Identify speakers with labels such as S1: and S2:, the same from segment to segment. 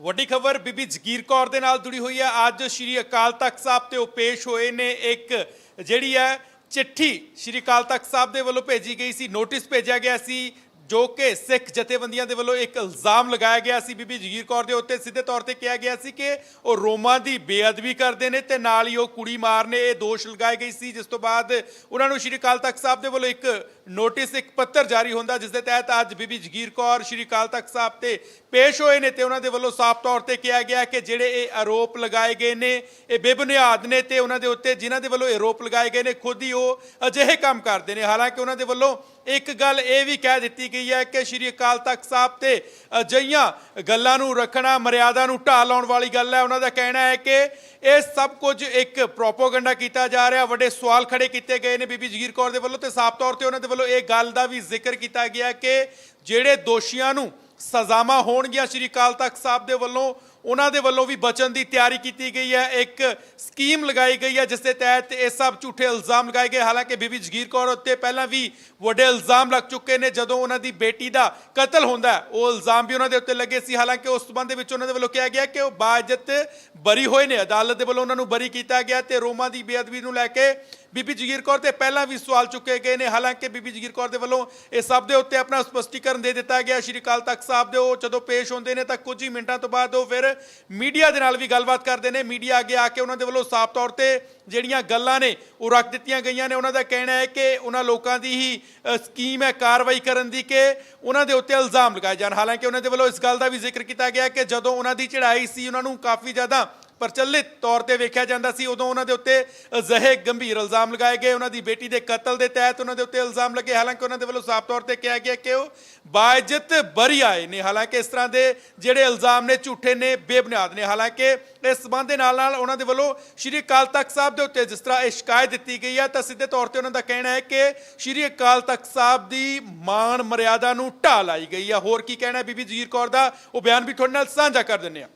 S1: ਵੱਡੀ ਖਬਰ ਬੀਬੀ ਜਗੀਰ ਕੌਰ ਦੇ ਨਾਲ ਜੁੜੀ ਹੋਈ ਹੈ। ਅੱਜ ਸ਼੍ਰੀ ਅਕਾਲ ਤਖਤ ਸਾਹਿਬ ਤੇ ਉਹ ਪੇਸ਼ ਹੋਏ ਨੇ ਇੱਕ ਜਿਹੜੀ ਹੈ ਚਿੱਠੀ ਸ਼੍ਰੀ ਅਕਾਲ ਤਖਤ ਸਾਹਿਬ ਦੇ ਵੱਲੋਂ ਭੇਜੀ ਗਈ ਸੀ, ਨੋਟਿਸ ਭੇਜਿਆ ਗਿਆ ਸੀ। ਜੋ ਕਿ ਸਿੱਖ ਜਥੇਬੰਦੀਆਂ ਦੇ ਵੱਲੋਂ ਇੱਕ ਇਲਜ਼ਾਮ ਲਗਾਇਆ ਗਿਆ ਸੀ। ਬੀਬੀ ਜਗੀਰ ਕੌਰ ਦੇ ਉੱਤੇ ਸਿੱਧੇ ਤੌਰ ਤੇ ਕਿਹਾ ਗਿਆ ਸੀ ਕਿ ਉਹ ਰੋਮਾਂ ਦੀ ਬੇਅਦਬੀ ਕਰਦੇ ਨੇ ਤੇ ਨਾਲ ਹੀ ਉਹ ਕੁੜੀ ਮਾਰਨੇ ਇਹ ਦੋਸ਼ ਲਗਾਏ ਗਈ ਸੀ, ਜਿਸ ਤੋਂ ਬਾਅਦ ਉਹਨਾਂ ਨੂੰ ਸ਼੍ਰੀ ਅਕਾਲ ਤਖਤ ਸਾਹਿਬ ਦੇ ਵੱਲੋਂ ਇੱਕ ਨੋਟਿਸ, ਇੱਕ ਪੱਤਰ ਜਾਰੀ ਹੁੰਦਾ, ਜਿਸ ਦੇ ਤਹਿਤ ਅੱਜ ਬੀਬੀ ਜਗੀਰ ਕੌਰ ਸ਼੍ਰੀ ਅਕਾਲ ਤਖਤ ਸਾਹਿਬ ਤੇ ਪੇਸ਼ ਹੋਏ ਨੇ ਤੇ ਉਹਨਾਂ ਦੇ ਵੱਲੋਂ ਸਾਫ਼ ਤੌਰ ਤੇ ਕਿਹਾ ਗਿਆ ਕਿ ਜਿਹੜੇ ਇਹ ਆਰੋਪ ਲਗਾਏ ਗਏ ਨੇ, ਇਹ ਬੇਬੁਨਿਆਦ ਨੇ ਤੇ ਉਹਨਾਂ ਦੇ ਉੱਤੇ ਜਿਨ੍ਹਾਂ ਦੇ ਵੱਲੋਂ ਇਹ ਆਰੋਪ ਲਗਾਏ ਗਏ ਨੇ, ਖੁਦ ਹੀ ਉਹ ਅਜਿਹੇ ਕੰਮ ਕਰਦੇ ਨੇ। ਹਾਲਾਂਕਿ ਉਹਨਾਂ ਦੇ ਵੱਲੋਂ ਇੱਕ ਗੱਲ ਇਹ ਵੀ ਕਹਿ ਦਿੱਤੀ ਗਈ ਹੈ ਕਿ ਸ਼੍ਰੀ ਅਕਾਲ ਤਖਤ ਸਾਹਿਬ ਤੇ ਅਜਈਆਂ ਗੱਲਾਂ ਨੂੰ ਰੱਖਣਾ, ਮਰਿਆਦਾ ਨੂੰ ਢਾਹ ਲਾਉਣ ਵਾਲੀ ਗੱਲ ਹੈ। ਉਹਨਾਂ ਦਾ ਕਹਿਣਾ ਹੈ ਕਿ ਇਹ ਸਭ ਕੁਝ ਇੱਕ ਪ੍ਰੋਪੋਗੈਂਡਾ ਕੀਤਾ ਜਾ ਰਿਹਾ। ਵੱਡੇ ਸਵਾਲ ਖੜੇ ਕੀਤੇ ਗਏ ਨੇ ਬੀਬੀ ਜਗੀਰ ਕੌਰ ਦੇ ਵੱਲੋਂ ਤੇ ਸਾਫ਼ ਤੌਰ ਤੇ ਉਹਨਾਂ ਦੇ ਵੱਲੋਂ ਇਹ ਗੱਲ ਦਾ ਵੀ ਜ਼ਿਕਰ ਕੀਤਾ ਗਿਆ ਕਿ ਜਿਹੜੇ ਦੋਸ਼ੀਆਂ ਨੂੰ ਸਜ਼ਾਵਾਂ ਹੋਣਗੀਆਂ ਸ਼੍ਰੀ ਅਕਾਲ ਤਖਤ ਸਾਹਿਬ ਦੇ ਵੱਲੋਂ, ਉਹਨਾਂ ਦੇ ਵੱਲੋਂ ਵੀ ਬਚਣ ਦੀ ਤਿਆਰੀ ਕੀਤੀ ਗਈ ਹੈ। ਇੱਕ ਸਕੀਮ ਲਗਾਈ ਗਈ ਹੈ, ਜਿਸ ਦੇ ਤਹਿਤ ਇਹ ਸਭ ਝੂਠੇ ਇਲਜ਼ਾਮ ਲਗਾਏ ਗਏ। ਹਾਲਾਂਕਿ ਬੀਬੀ ਜਗੀਰ ਕੌਰ ਉੱਤੇ ਪਹਿਲਾਂ ਵੀ ਵੱਡੇ ਇਲਜ਼ਾਮ ਲੱਗ ਚੁੱਕੇ ਨੇ, ਜਦੋਂ ਉਹਨਾਂ ਦੀ ਬੇਟੀ ਦਾ ਕਤਲ ਹੁੰਦਾ ਉਹ ਇਲਜ਼ਾਮ ਵੀ ਉਹਨਾਂ ਦੇ ਉੱਤੇ ਲੱਗੇ ਸੀ। ਹਾਲਾਂਕਿ ਉਸ ਸਬੰਧ ਦੇ ਵਿੱਚ ਉਹਨਾਂ ਦੇ ਵੱਲੋਂ ਕਿਹਾ ਗਿਆ ਕਿ ਉਹ ਬਾਜਤ ਬਰੀ ਹੋਏ ਨੇ, ਅਦਾਲਤ ਦੇ ਵੱਲੋਂ ਉਹਨਾਂ ਨੂੰ ਬਰੀ ਕੀਤਾ ਗਿਆ ਤੇ ਰੋਮਾ ਦੀ ਬੇਅਦਬੀ ਨੂੰ ਲੈ ਕੇ ਬੀਬੀ ਜਗੀਰ ਕੌਰ ਤੇ ਪਹਿਲਾਂ ਵੀ ਸਵਾਲ ਚੁੱਕੇ ਗਏ ਨੇ। ਹਾਲਾਂਕਿ ਬੀਬੀ ਜਗੀਰ ਕੌਰ ਦੇ ਵੱਲੋਂ ਇਹ ਸਭ ਦੇ ਉੱਤੇ ਆਪਣਾ ਸਪਸ਼ਟੀਕਰਨ ਦੇ ਦਿੱਤਾ ਗਿਆ। ਸ਼੍ਰੀ ਅਕਾਲ ਤਖਤ ਸਾਹਿਬ ਦੇ ਉਹ ਜਦੋਂ ਪੇਸ਼ ਹੁੰਦੇ ਨੇ ਤਾਂ ਕੁਝ ਹੀ ਮਿੰਟਾਂ ਤੋਂ ਬਾਅਦ ਉਹ ਫਿਰ ਮੀਡੀਆ ਦੇ ਨਾਲ ਵੀ ਗੱਲਬਾਤ ਕਰਦੇ ਨੇ। ਮੀਡੀਆ ਅੱਗੇ ਆ ਕੇ ਉਹਨਾਂ ਦੇ ਵੱਲੋਂ ਸਾਫ਼ ਤੌਰ ਤੇ ਜਿਹੜੀਆਂ ਗੱਲਾਂ ਨੇ ਉਹ ਰੱਖ ਦਿੱਤੀਆਂ ਗਈਆਂ ਨੇ। ਉਹਨਾਂ ਦਾ ਕਹਿਣਾ ਹੈ ਕਿ ਉਹਨਾਂ ਲੋਕਾਂ ਦੀ ਹੀ ਸਕੀਮ ਹੈ ਕਾਰਵਾਈ ਕਰਨ ਦੀ ਕਿ ਉਹਨਾਂ ਦੇ ਉੱਤੇ ਇਲਜ਼ਾਮ ਲਗਾਏ ਜਾਣ। ਹਾਲਾਂਕਿ ਉਹਨਾਂ ਦੇ ਵੱਲੋਂ ਇਸ ਗੱਲ ਦਾ ਵੀ ਜ਼ਿਕਰ ਕੀਤਾ ਗਿਆ ਕਿ ਜਦੋਂ ਉਹਨਾਂ ਦੀ ਚੜ੍ਹਾਈ ਸੀ, ਉਹਨਾਂ ਨੂੰ ਕਾਫੀ ਜ਼ਿਆਦਾ ਪ੍ਰਚਲਿਤ ਤੌਰ ਤੇ ਵੇਖਿਆ ਜਾਂਦਾ ਸੀ, ਉਦੋਂ ਉਹਨਾਂ ਦੇ ਉੱਤੇ ਅਜਿਹੇ ਗੰਭੀਰ ਇਲਜ਼ਾਮ ਲਗਾਏ ਗਏ। ਉਹਨਾਂ ਦੀ ਬੇਟੀ ਦੇ ਕਤਲ ਦੇ ਤਹਿਤ ਉਹਨਾਂ ਦੇ ਉੱਤੇ ਇਲਜ਼ਾਮ ਲੱਗੇ। ਹਾਲਾਂਕਿ ਉਹਨਾਂ ਦੇ ਵੱਲੋਂ ਸਾਫ਼ ਤੌਰ ਤੇ ਕਿਹਾ ਗਿਆ ਕਿ ਉਹ ਬਾਇਜ਼ਤ ਬਰੀ ਆਏ ਨੇ। ਹਾਲਾਂਕਿ ਇਸ ਤਰ੍ਹਾਂ ਦੇ ਜਿਹੜੇ ਇਲਜ਼ਾਮ ਨੇ, ਝੂਠੇ ਨੇ, ਬੇਬੁਨਿਆਦ ਨੇ। ਹਾਲਾਂਕਿ ਇਸ ਸਬੰਧ ਦੇ ਨਾਲ ਨਾਲ ਉਹਨਾਂ ਦੇ ਵੱਲੋਂ ਸ਼੍ਰੀ ਅਕਾਲ ਤਖਤ ਸਾਹਿਬ ਦੇ ਉੱਤੇ ਜਿਸ ਤਰ੍ਹਾਂ ਇਹ ਸ਼ਿਕਾਇਤ ਦਿੱਤੀ ਗਈ ਹੈ, ਤਾਂ ਸਿੱਧੇ ਤੌਰ ਤੇ ਉਹਨਾਂ ਦਾ ਕਹਿਣਾ ਹੈ ਕਿ ਸ਼੍ਰੀ ਅਕਾਲ ਤਖਤ ਸਾਹਿਬ ਦੀ ਮਾਣ ਮਰਿਆਦਾ ਨੂੰ ਢਾਹ ਲਾਈ ਗਈ ਹੈ ਹੋਰ ਕੀ ਕਹਿਣਾ ਬੀਬੀ ਜਗੀਰ ਕੌਰ ਦਾ ਉਹ ਬਿਆਨ ਵੀ ਤੁਹਾਡੇ ਨਾਲ ਸਾਂਝਾ ਕਰ ਦਿੰਦੇ ਹਾਂ।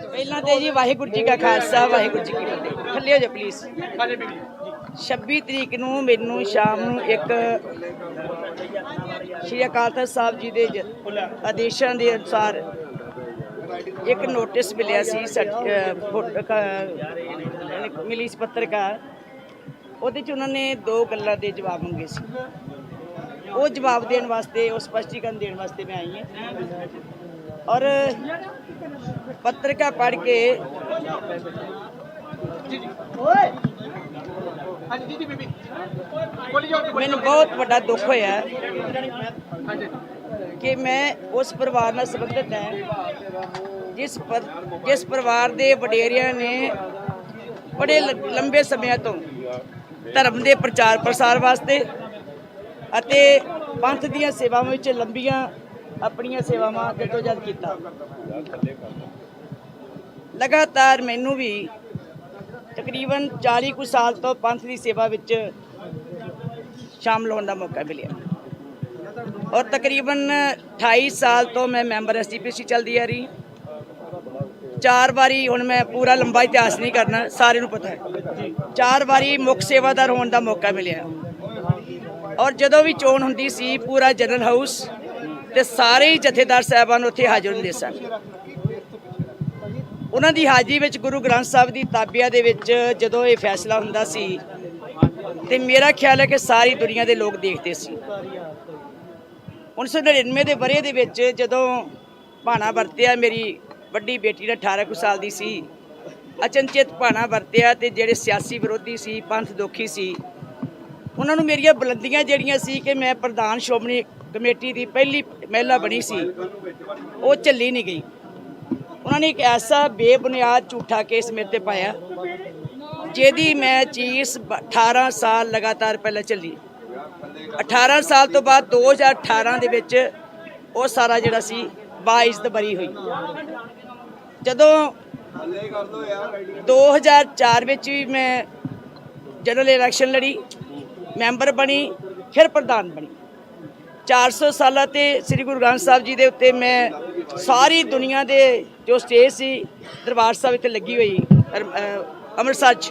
S2: ਪਹਿਲਾਂ ਤੇ ਜੀ ਵਾਹਿਗੁਰੂ ਜੀ ਕਾ ਖਾਲਸਾ ਵਾਹਿਗੁਰੂ ਜੀ ਕੀ ਫਤਿਹ। ਥੱਲੇ ਹੋ ਜਾ। ਪਲੀਜ਼ 26 ਤਰੀਕ ਨੂੰ ਮੈਨੂੰ ਸ਼ਾਮ ਨੂੰ ਇੱਕ ਸ਼੍ਰੀ ਅਕਾਲ ਤਖਤ ਸਾਹਿਬ ਜੀ ਦੇ ਆਦੇਸ਼ਾਂ ਦੇ ਅਨੁਸਾਰ ਇੱਕ ਨੋਟਿਸ ਮਿਲਿਆ ਸੀ ਮਿਲੀ ਸੀ ਪੱਤਰਕਾਰ। ਉਹਦੇ ਚ ਉਹਨਾਂ ਨੇ ਦੋ ਗੱਲਾਂ ਦੇ ਜਵਾਬ ਮੰਗੇ ਸੀ। ਉਹ ਜਵਾਬ ਦੇਣ ਵਾਸਤੇ ਉਹ ਸਪਸ਼ਟੀਕਰਨ ਦੇਣ ਵਾਸਤੇ ਮੈਂ ਆਈ ਹਾਂ। ਔਰ ਪੱਤਰਿਕਾ ਪੜ੍ਹ ਕੇ ਮੈਨੂੰ ਬਹੁਤ ਵੱਡਾ ਦੁੱਖ ਹੋਇਆ ਕਿ ਮੈਂ ਉਸ ਪਰਿਵਾਰ ਨਾਲ ਸੰਬੰਧਿਤ ਹਾਂ ਜਿਸ ਜਿਸ ਪਰਿਵਾਰ ਦੇ ਵਡੇਰਿਆਂ ਨੇ ਬੜੇ ਲੰਬੇ ਸਮੇਂ ਤੋਂ ਧਰਮ ਦੇ ਪ੍ਰਚਾਰ ਪ੍ਰਸਾਰ ਵਾਸਤੇ ਅਤੇ ਪੰਥ ਦੀਆਂ ਸੇਵਾਵਾਂ ਵਿੱਚ ਲੰਬੀਆਂ ਆਪਣੀਆਂ ਸੇਵਾਵਾਂ ਜਦੋਜਦ ਕੀਤਾ। ਲਗਾਤਾਰ ਮੈਨੂੰ ਵੀ ਤਕਰੀਬਨ 40 ਕੁ ਸਾਲ ਤੋਂ ਪੰਥ ਦੀ ਸੇਵਾ ਵਿੱਚ ਸ਼ਾਮਲ ਹੋਣ ਦਾ ਮੌਕਾ ਮਿਲਿਆ। ਔਰ ਤਕਰੀਬਨ 28 ਸਾਲ ਤੋਂ ਮੈਂ ਮੈਂਬਰ ਐਸਜੀਪੀਸੀ ਚੱਲਦੀ ਆ ਰਹੀ। ਚਾਰ ਵਾਰੀ ਹੁਣ ਮੈਂ ਪੂਰਾ ਲੰਬਾ ਇਤਿਹਾਸ ਨਹੀਂ ਕਰਨਾ, ਸਾਰਿਆਂ ਨੂੰ ਪਤਾ ਹੈ। ਚਾਰ ਵਾਰੀ ਮੁੱਖ ਸੇਵਾਦਾਰ ਹੋਣ ਦਾ ਮੌਕਾ ਮਿਲਿਆ। ਔਰ ਜਦੋਂ ਵੀ ਚੋਣ ਹੁੰਦੀ ਸੀ, ਪੂਰਾ ਜਨਰਲ ਹਾਊਸ ਤੇ ਸਾਰੇ ਹੀ ਜਥੇਦਾਰ ਸਾਹਿਬਾਨ ਉੱਥੇ ਹਾਜ਼ਰ ਹੁੰਦੇ ਸਨ। ਉਹਨਾਂ ਦੀ ਹਾਜ਼ਰੀ ਵਿੱਚ ਗੁਰੂ ਗ੍ਰੰਥ ਸਾਹਿਬ ਦੀ ਤਾਬਿਆ ਦੇ ਵਿੱਚ ਜਦੋਂ ਇਹ ਫੈਸਲਾ ਹੁੰਦਾ ਸੀ, ਤੇ ਮੇਰਾ ਖਿਆਲ ਹੈ ਕਿ ਸਾਰੀ ਦੁਨੀਆ ਦੇ ਲੋਕ ਦੇਖਦੇ ਸੀ। 1999 ਦੇ ਬਰੇ ਦੇ ਵਿੱਚ ਜਦੋਂ ਭਾਣਾ ਵਰਤਿਆ, ਮੇਰੀ ਵੱਡੀ ਬੇਟੀ ਨੇ 18 ਕੁ ਸਾਲ ਦੀ ਸੀ, ਅਚਨਚੇਤ ਭਾਣਾ ਵਰਤਿਆ ਤੇ ਜਿਹੜੇ ਸਿਆਸੀ ਵਿਰੋਧੀ ਸੀ, ਪੰਥ ਦੋਖੀ ਸੀ, ਉਹਨਾਂ ਨੂੰ ਮੇਰੀਆਂ ਬੁਲੰਦੀਆਂ ਜਿਹੜੀਆਂ ਸੀ ਕਿ ਮੈਂ ਪ੍ਰਧਾਨ ਸ਼੍ਰੋਮਣੀ ਕਮੇਟੀ ਦੀ ਪਹਿਲੀ ਮਹਿਲਾ ਬਣੀ ਸੀ। ਉਹ ਝੱਲੀ ਨਹੀਂ ਗਈ। ਉਹਨਾਂ ਨੇ ਇੱਕ ਐਸਾ ਬੇਬੁਨਿਆਦ ਝੂਠਾ ਕੇਸ ਮੇਰੇ ਤੇ ਪਾਇਆ, ਜਿਹਦੀ ਮੈਂ ਚੀਜ਼ ਬ- 18 ਸਾਲ ਲਗਾਤਾਰ ਪਹਿਲਾਂ ਚੱਲੀ 18 ਸਾਲ ਤੋਂ ਬਾਅਦ 2018 ਦੇ ਵਿੱਚ ਉਹ ਸਾਰਾ ਜਿਹੜਾ ਸੀ ਬਾਇਜ਼ਤ ਬਰੀ ਹੋਈ। ਜਦੋਂ 2004 ਵਿੱਚ ਵੀ ਮੈਂ ਜਨਰਲ ਇਲੈਕਸ਼ਨ ਲੜੀ, ਮੈਂਬਰ ਬਣੀ, ਫਿਰ ਪ੍ਰਧਾਨ ਬਣੀ। 400 ਸਾਲਾਂ ਤੇ ਸ੍ਰੀ ਗੁਰੂ ਗ੍ਰੰਥ ਸਾਹਿਬ ਜੀ ਦੇ ਉੱਤੇ ਮੈਂ ਸਾਰੀ ਦੁਨੀਆ ਦੇ ਜੋ ਸਟੇਜ ਸੀ, ਦਰਬਾਰ ਸਾਹਿਬ ਇੱਥੇ ਲੱਗੀ ਹੋਈ ਅੰਮ੍ਰਿਤਸਰ 'ਚ,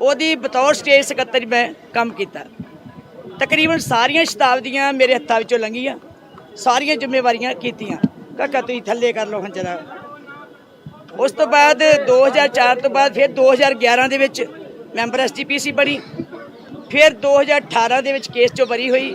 S2: ਉਹਦੀ ਬਤੌਰ ਸਟੇਜ ਸਕੱਤਰ ਮੈਂ ਕੰਮ ਕੀਤਾ। ਤਕਰੀਬਨ ਸਾਰੀਆਂ ਸ਼ਤਾਬਦੀਆਂ ਮੇਰੇ ਹੱਥਾਂ ਵਿੱਚੋਂ ਲੰਘੀਆਂ, ਸਾਰੀਆਂ ਜ਼ਿੰਮੇਵਾਰੀਆਂ ਕੀਤੀਆਂ। ਕਾਕਾ ਤੁਸੀਂ ਥੱਲੇ ਕਰ ਲਓ ਹਾਂ ਜਰਾ। ਉਸ ਤੋਂ ਬਾਅਦ 2004 ਤੋਂ ਬਾਅਦ ਫਿਰ 2011 ਦੇ ਵਿੱਚ ਮੈਂਬਰ ਐਸਜੀਪੀਸੀ ਬਣੀ। ਫਿਰ 2018 ਦੇ ਵਿੱਚ ਕੇਸ ਚੋਂ ਬਰੀ ਹੋਈ।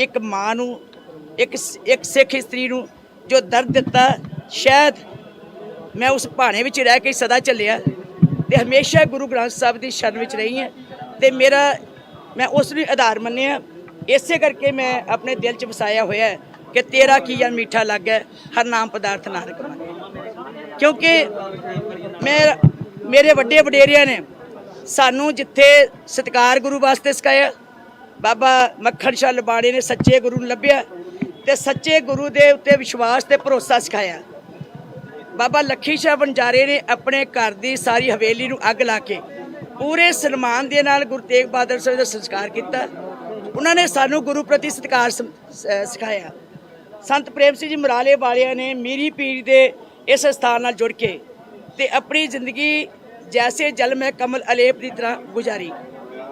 S2: ਇੱਕ ਮਾਂ ਨੂੰ, ਇੱਕ ਇੱਕ ਸਿੱਖ ਇਸਤਰੀ ਨੂੰ ਜੋ ਦਰਦ ਦਿੱਤਾ, ਸ਼ਾਇਦ ਮੈਂ ਉਸ ਭਾਣੇ ਵਿੱਚ ਰਹਿ ਕੇ ਸਦਾ ਚੱਲਿਆ ਤੇ ਹਮੇਸ਼ਾ ਗੁਰੂ ਗ੍ਰੰਥ ਸਾਹਿਬ ਦੀ ਸ਼ਰਨ ਵਿੱਚ ਰਹੀ ਹਾਂ ਤੇ ਮੇਰਾ, ਮੈਂ ਉਸ ਨੂੰ ਆਧਾਰ ਮੰਨਿਆ। ਇਸੇ ਕਰਕੇ ਮੈਂ ਆਪਣੇ ਦਿਲ 'ਚ ਵਸਾਇਆ ਹੋਇਆ ਕਿ ਤੇਰਾ ਕੀ ਆ ਮਿੱਠਾ ਲੱਗਾ ਹਰ ਨਾਮ ਪਦਾਰਥ ਨਾਨਕ ਮਨ ਕਿਉਂਕਿ ਮੈਂ, ਮੇਰੇ ਵੱਡੇ ਵਡੇਰਿਆਂ ਨੇ ਸਾਨੂੰ ਜਿੱਥੇ ਸਤਿਕਾਰ ਗੁਰੂ ਵਾਸਤੇ ਸਿਖਾਇਆ ਬਾਬਾ ਮੱਖਣ ਸ਼ਾਹ ਲਬਾੜੇ ਨੇ ਸੱਚੇ ਗੁਰੂ ਨੂੰ ਲੱਭਿਆ ਤੇ ਸੱਚੇ ਗੁਰੂ ਦੇ ਉੱਤੇ ਵਿਸ਼ਵਾਸ ਤੇ ਭਰੋਸਾ ਸਿਖਾਇਆ। ਬਾਬਾ ਲੱਖੀ ਸ਼ਾਹ ਵਣਜਾਰੇ ਨੇ ਆਪਣੇ ਘਰ ਦੀ ਸਾਰੀ ਹਵੇਲੀ ਨੂੰ ਅੱਗ ਲਾ ਕੇ ਪੂਰੇ ਸਨਮਾਨ ਦੇ ਨਾਲ ਗੁਰੂ ਤੇਗ ਬਹਾਦਰ ਸਾਹਿਬ ਦਾ ਸੰਸਕਾਰ ਕੀਤਾ। ਉਹਨਾਂ ਨੇ ਸਾਨੂੰ ਗੁਰੂ ਪ੍ਰਤੀ ਸਤਿਕਾਰ ਸਿਖਾਇਆ। ਸੰਤ ਪ੍ਰੇਮ ਸਿੰਘ ਜੀ ਮਰਾਲੇ ਵਾਲਿਆਂ ਨੇ ਮੀਰੀ ਪੀਰ ਦੇ ਇਸ ਸਥਾਨ ਨਾਲ ਜੁੜ ਕੇ ਤੇ ਆਪਣੀ ਜ਼ਿੰਦਗੀ ਜੈਸੇ ਜਲ ਮੈਂ ਕਮਲ ਅਲੇਪ ਦੀ ਤਰ੍ਹਾਂ ਗੁਜ਼ਾਰੀ।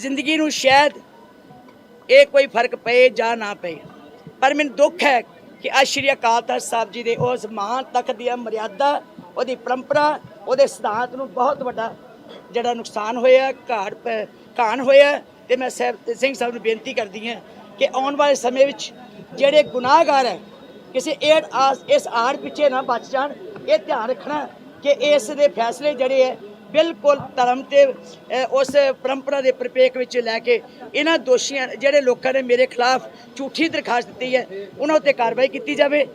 S2: ਜ਼ਿੰਦਗੀ ਨੂੰ ਸ਼ਾਇਦ ਇਹ ਕੋਈ ਫ਼ਰਕ ਪਏ ਜਾਂ ਨਾ ਪਏ। ਪਰ ਮੈਨੂੰ ਦੁੱਖ ਹੈ ਕਿ ਅੱਜ ਸ਼੍ਰੀ ਅਕਾਲ ਤਖਤ ਸਾਹਿਬ ਜੀ ਦੇ ਉਸ ਮਹਾਨ ਤਖਤ ਦੀ ਮਰਿਆਦਾ, ਉਹਦੀ ਪਰੰਪਰਾ, ਉਹਦੇ ਸਿਧਾਂਤ ਨੂੰ ਬਹੁਤ ਵੱਡਾ ਜਿਹੜਾ ਨੁਕਸਾਨ ਹੋਇਆ, ਘਾੜ ਪ- ਘਾਣ ਹੋਇਆ ਤੇ ਮੈਂ ਸਾਹਿਬ, ਸਿੰਘ ਸਾਹਿਬ ਨੂੰ ਬੇਨਤੀ ਕਰਦੀ ਹਾਂ ਕਿ ਆਉਣ ਵਾਲੇ ਸਮੇਂ ਵਿੱਚ ਜਿਹੜੇ ਗੁਨਾਹਗਾਰ ਹੈ, ਕਿਸੇ ਏਡ ਆਸ ਇਸ ਆੜ ਪਿੱਛੇ ਨਾ ਬਚ ਜਾਣ। ਇਹ ਧਿਆਨ ਰੱਖਣਾ ਕਿ ਇਸ ਦੇ ਫੈਸਲੇ ਜਿਹੜੇ ਹੈ ਬਿਲਕੁਲ ਧਰਮ ਤੇ ਉਸ ਪਰੰਪਰਾ ਦੇ ਪ੍ਰਪੇਖ ਵਿੱਚ ਲੈ ਕੇ ਇਹਨਾਂ ਦੋਸ਼ੀਆਂ, ਜਿਹੜੇ ਲੋਕਾਂ ਨੇ ਮੇਰੇ ਖਿਲਾਫ ਝੂਠੀ ਦਰਖਾਸਤ ਦਿੱਤੀ ਹੈ, ਉਹਨਾਂ ਉੱਤੇ ਕਾਰਵਾਈ ਕੀਤੀ ਜਾਵੇ।